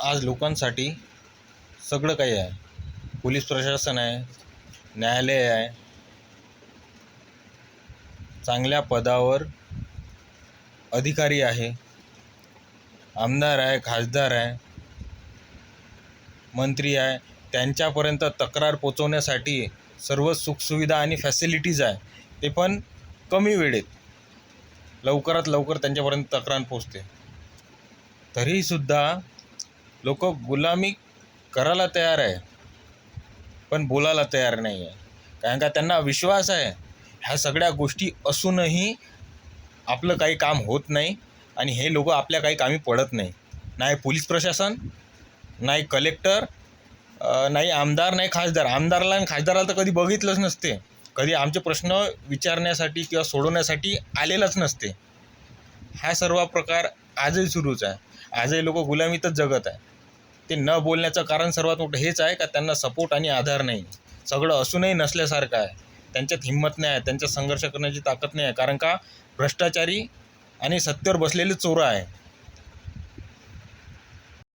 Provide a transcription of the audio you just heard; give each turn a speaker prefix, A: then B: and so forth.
A: आज लोकांसाठी सगळं काही आहे. पोलीस प्रशासन आहे न्यायालय आहे. चांगल्या पदावर अधिकारी आहे. आमदार आहे खासदार आहे मंत्री आहे. त्यांच्यापर्यंत तक्रार पोचवण्यासाठी सर्व सुखसुविधा आणि फॅसिलिटीज आहे. ते पण कमी वेळेत. लवकरात लवकर त्यांच्यापर्यंत तक्रार पोचते. तरीसुद्धा लोक गुलामी करायला तयार आहे पण बोलायला तयार नाही आहे. कारण का त्यांना विश्वास आहे ह्या सगळ्या गोष्टी असूनही आपलं काही काम होत नाही आणि हे लोक आपल्या काही कामी पडत नाही. नाही पोलीस प्रशासन नाही कलेक्टर नाही आमदार नाही खासदार. आमदारला आणि खासदाराला तर कधी बघितलंच नसते. कधी आमचे प्रश्न विचारण्यासाठी किंवा सोडवण्यासाठी आलेलाच नसते. हा सर्व प्रकार आजही सुरूच आहे. आजही लोक गुलामीतच जगत आहे. ते न बोलण्याचं कारण सर्वात मोठं हेच आहे का त्यांना सपोर्ट आणि आधार नाही. सगळं असूनही नसल्यासारखं आहे. त्यांच्यात हिंमत नाही आहे. त्यांच्यात संघर्ष करण्याची ताकद नाही आहे. कारण का? भ्रष्टाचारी आणि सत्तेवर बसलेले चोरं आहे.